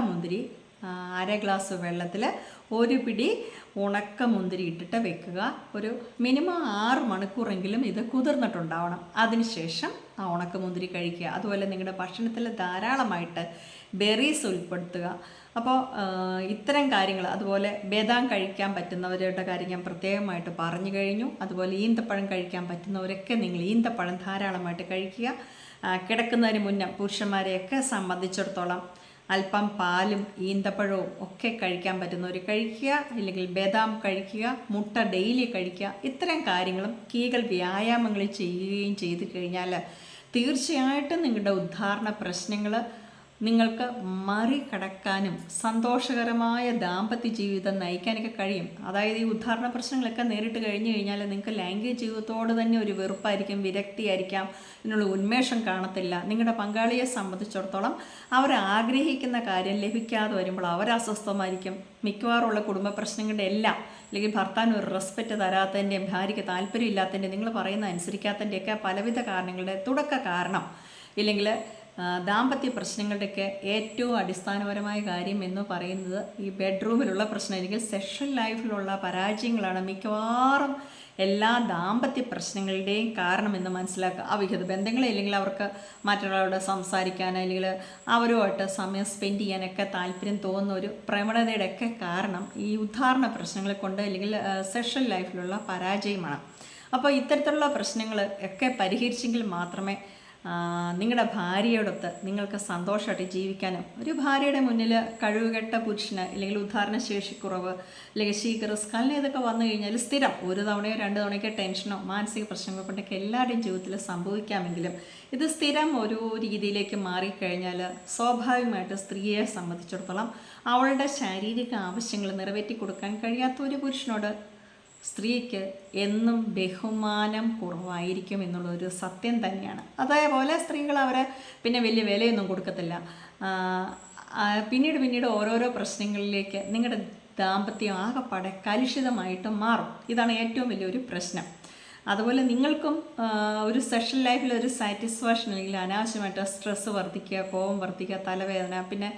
ഉണക്കമുന്തിരി അര ഗ്ലാസ് വെള്ളത്തിൽ ഒരു പിടി ഉണക്കമുന്തിരി ഇട്ടിട്ട് വെക്കുക. ഒരു മിനിമം ആറ് മണിക്കൂറെങ്കിലും ഇത് കുതിർന്നിട്ടുണ്ടാവണം. അതിനുശേഷം ആ ഉണക്കമുന്തിരി കഴിക്കുക. അതുപോലെ നിങ്ങളുടെ ഭക്ഷണത്തിൽ ധാരാളമായിട്ട് ബെറീസ് ഉൾപ്പെടുത്തുക. അപ്പോൾ ഇത്തരം കാര്യങ്ങൾ അതുപോലെ ബദാം കഴിക്കാൻ പറ്റുന്നവരുടെ കാര്യം ഞാൻ പ്രത്യേകമായിട്ട് പറഞ്ഞു കഴിഞ്ഞു. അതുപോലെ ഈന്തപ്പഴം കഴിക്കാൻ പറ്റുന്നവരൊക്കെ നിങ്ങൾ ഈന്തപ്പഴം ധാരാളമായിട്ട് കഴിക്കുക. കിടക്കുന്നതിന് മുന്നേ പുരുഷന്മാരെയൊക്കെ സംബന്ധിച്ചിടത്തോളം അല്പം പാലും ഈന്തപ്പഴവും ഒക്കെ കഴിക്കാൻ പറ്റുന്നവർ കഴിക്കുക അല്ലെങ്കിൽ ബദാം കഴിക്കുക മുട്ട ഡെയിലി കഴിക്കുക ഇത്തരം കാര്യങ്ങളും കീകൾ വ്യായാമങ്ങൾ ചെയ്യുകയും ചെയ്തു കഴിഞ്ഞാൽ തീർച്ചയായിട്ടും നിങ്ങളുടെ ഉദ്ധാരണ പ്രശ്നങ്ങൾ നിങ്ങൾക്ക് മറികടക്കാനും സന്തോഷകരമായ ദാമ്പത്യ ജീവിതം നയിക്കാനൊക്കെ കഴിയും. അതായത് ഈ ഉദ്ധാരണ പ്രശ്നങ്ങളൊക്കെ നേരിട്ട് കഴിഞ്ഞു കഴിഞ്ഞാൽ നിങ്ങൾക്ക് ലൈംഗിക ജീവിതത്തോട് തന്നെ ഒരു വെറുപ്പായിരിക്കും വിരക്തിയായിരിക്കാം ഇതിനുള്ള ഉന്മേഷം കാണത്തില്ല. നിങ്ങളുടെ പങ്കാളിയെ സംബന്ധിച്ചിടത്തോളം അവർ ആഗ്രഹിക്കുന്ന കാര്യം ലഭിക്കാതെ വരുമ്പോൾ അവർ അസ്വസ്ഥമായിരിക്കും മിക്കവാറുള്ള കുടുംബ പ്രശ്നങ്ങളുടെ എല്ലാം അല്ലെങ്കിൽ ഭർത്താവിന് ഒരു റെസ്പെക്റ്റ് തരാത്തതിന്റെയും ഭാര്യയ്ക്ക് താല്പര്യമില്ലാത്തതിന്റെയും നിങ്ങൾ പറയുന്ന അനുസരിക്കാത്തതിന്റെയൊക്കെ പലവിധ കാരണങ്ങളുടെ തുടക്ക കാരണം. ഇല്ലെങ്കിൽ ദാമ്പത്യ പ്രശ്നങ്ങളുടെയൊക്കെ ഏറ്റവും അടിസ്ഥാനപരമായ കാര്യം എന്ന് പറയുന്നത് ഈ ബെഡ്റൂമിലുള്ള പ്രശ്നം അല്ലെങ്കിൽ സെക്ഷൽ ലൈഫിലുള്ള പരാജയങ്ങളാണ് മിക്കവാറും എല്ലാ ദാമ്പത്യ പ്രശ്നങ്ങളുടെയും കാരണമെന്ന് മനസ്സിലാക്കുക. അവിഹിത ബന്ധങ്ങളെ അല്ലെങ്കിൽ അവർക്ക് മറ്റൊരാളോട് സംസാരിക്കാൻ അല്ലെങ്കിൽ അവരുമായിട്ട് സമയം സ്പെൻഡ് ചെയ്യാനൊക്കെ താല്പര്യം തോന്നുന്ന ഒരു പ്രവണതയുടെയൊക്കെ കാരണം ഈ ഉദ്ധാരണ പ്രശ്നങ്ങളെ കൊണ്ട് അല്ലെങ്കിൽ സെക്ഷൽ ലൈഫിലുള്ള പരാജയമാണ്. അപ്പോൾ ഇത്തരത്തിലുള്ള പ്രശ്നങ്ങൾ ഒക്കെ പരിഹരിച്ചെങ്കിൽ മാത്രമേ നിങ്ങളുടെ ഭാര്യയോടൊത്ത് നിങ്ങൾക്ക് സന്തോഷമായിട്ട് ജീവിക്കാനും ഒരു ഭാര്യയുടെ മുന്നിൽ കഴിവുകെട്ട പുരുഷന് അല്ലെങ്കിൽ ഉദ്ധാരണശേഷിക്കുറവ് അല്ലെങ്കിൽ അല്ലെങ്കിൽ ഇതൊക്കെ വന്നു കഴിഞ്ഞാൽ സ്ഥിരം ഒരു തവണയോ രണ്ട് തവണയൊക്കെ ടെൻഷനോ മാനസിക പ്രശ്നങ്ങളോ കൊണ്ടൊക്കെ എല്ലാവരുടെയും ജീവിതത്തിൽ സംഭവിക്കാമെങ്കിലും ഇത് സ്ഥിരം ഒരു രീതിയിലേക്ക് മാറിക്കഴിഞ്ഞാൽ സ്വാഭാവികമായിട്ട് സ്ത്രീയെ സംബന്ധിച്ചിടത്തോളം അവളുടെ ശാരീരിക ആവശ്യങ്ങൾ നിറവേറ്റി കൊടുക്കാൻ കഴിയാത്ത ഒരു പുരുഷനോട് സ്ത്രീക്ക് എന്നും ബഹുമാനം കുറവായിരിക്കും എന്നുള്ളൊരു സത്യം തന്നെയാണ്. അതേപോലെ സ്ത്രീകൾ അവരെ പിന്നെ വലിയ വിലയൊന്നും കൊടുക്കത്തില്ല. പിന്നീട് പിന്നീട് ഓരോരോ പ്രശ്നങ്ങളിലേക്ക് നിങ്ങളുടെ ദാമ്പത്യം ആകെപ്പാടെ കലുഷിതമായിട്ട് മാറും. ഇതാണ് ഏറ്റവും വലിയൊരു പ്രശ്നം. അതുപോലെ നിങ്ങൾക്കും ഒരു സെഷൻ ലൈഫിൽ ഒരു സാറ്റിസ്ഫാക്ഷൻ അല്ലെങ്കിൽ അനാവശ്യമായിട്ട് സ്ട്രെസ്സ് വർദ്ധിക്കുക കോപം വർദ്ധിക്കുക തലവേദന പിന്നെ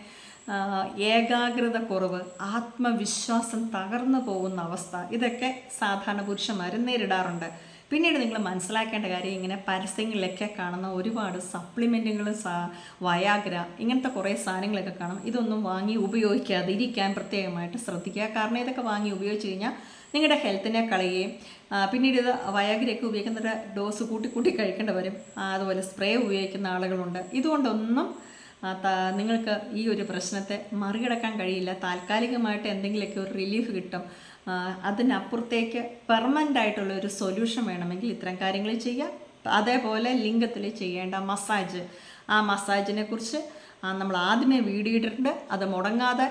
ഏകാഗ്രത കുറവ് ആത്മവിശ്വാസം തകർന്നു പോകുന്ന അവസ്ഥ ഇതൊക്കെ സാധാരണ പുരുഷന്മാർ നേരിടാറുണ്ട്. പിന്നീട് നിങ്ങൾ മനസ്സിലാക്കേണ്ട കാര്യം ഇങ്ങനെ പരസ്യങ്ങളിലൊക്കെ കാണുന്ന ഒരുപാട് സപ്ലിമെന്റുകൾ സാ വയാഗ്ര ഇങ്ങനത്തെ കുറേ സാധനങ്ങളൊക്കെ കാണും. ഇതൊന്നും വാങ്ങി ഉപയോഗിക്കാതിരിക്കാൻ പ്രത്യേകമായിട്ട് ശ്രദ്ധിക്കുക. കാരണം ഇതൊക്കെ വാങ്ങി ഉപയോഗിച്ച് കഴിഞ്ഞാൽ നിങ്ങളുടെ ഹെൽത്തിനെ കളയുകയും പിന്നീട് ഇത് വയാഗ്രയൊക്കെ ഉപയോഗിക്കുന്നവരുടെ ഡോസ് കൂട്ടി കൂട്ടി കഴിക്കേണ്ടി വരും. അതുപോലെ സ്പ്രേ ഉപയോഗിക്കുന്ന ആളുകളുണ്ട്. ഇതുകൊണ്ടൊന്നും നിങ്ങൾക്ക് ഈ ഒരു പ്രശ്നത്തെ മറികടക്കാൻ കഴിയില്ല. താൽക്കാലികമായിട്ട് എന്തെങ്കിലുമൊക്കെ ഒരു റിലീഫ് കിട്ടും. അതിനപ്പുറത്തേക്ക് പെർമനന്റ് ആയിട്ടുള്ള ഒരു സൊല്യൂഷൻ വേണമെങ്കിൽ ഇത്തരം കാര്യങ്ങൾ ചെയ്യാം. അതേപോലെ ലിംഗത്തിൽ ചെയ്യേണ്ട മസാജ് ആ മസാജിനെ കുറിച്ച് നമ്മൾ ആദ്യമേ വീഡിയോ ഇട്ടിട്ടുണ്ട്. അത് മുടങ്ങാതെ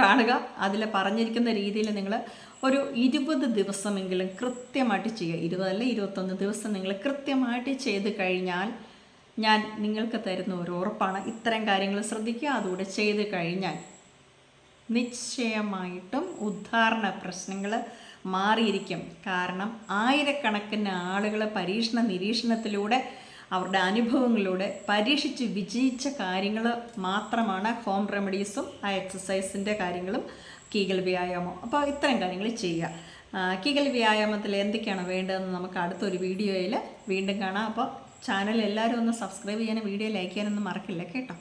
കാണുക. അതിൽ പറഞ്ഞിരിക്കുന്ന രീതിയിൽ നിങ്ങൾ ഒരു ഇരുപത് ദിവസമെങ്കിലും കൃത്യമായിട്ട് ചെയ്യുക. ഇരുപതല്ല ഇരുപത്തൊന്ന് ദിവസം നിങ്ങൾ കൃത്യമായിട്ട് ചെയ്ത് കഴിഞ്ഞാൽ ഞാൻ നിങ്ങൾക്ക് തരുന്ന ഒരു ഉറപ്പാണ്. ഇത്തരം കാര്യങ്ങൾ ശ്രദ്ധിക്കുക അതുകൂടെ ചെയ്ത് കഴിഞ്ഞാൽ നിശ്ചയമായിട്ടും ഉദ്ധാരണ പ്രശ്നങ്ങൾ മാറിയിരിക്കും. കാരണം ആയിരക്കണക്കിന് ആളുകൾ പരീക്ഷണ നിരീക്ഷണത്തിലൂടെ അവരുടെ അനുഭവങ്ങളിലൂടെ പരീക്ഷിച്ച് വിജയിച്ച കാര്യങ്ങൾ മാത്രമാണ് ഹോം റെമഡീസും ആ എക്സസൈസിന്റെ കാര്യങ്ങളും കീഗൽ വ്യായാമം. അപ്പോൾ ഇത്തരം കാര്യങ്ങൾ ചെയ്യുക. കീഗൽ വ്യായാമത്തിൽ എന്തൊക്കെയാണ് വേണ്ടതെന്ന് നമുക്ക് അടുത്തൊരു വീഡിയോയിൽ വീണ്ടും കാണാം. അപ്പോൾ ചാനൽ എല്ലാവരും ഒന്ന് സബ്സ്ക്രൈബ് ചെയ്യാനും വീഡിയോ ലൈക്ക് ചെയ്യാനൊന്നും മറക്കില്ല കേട്ടോ.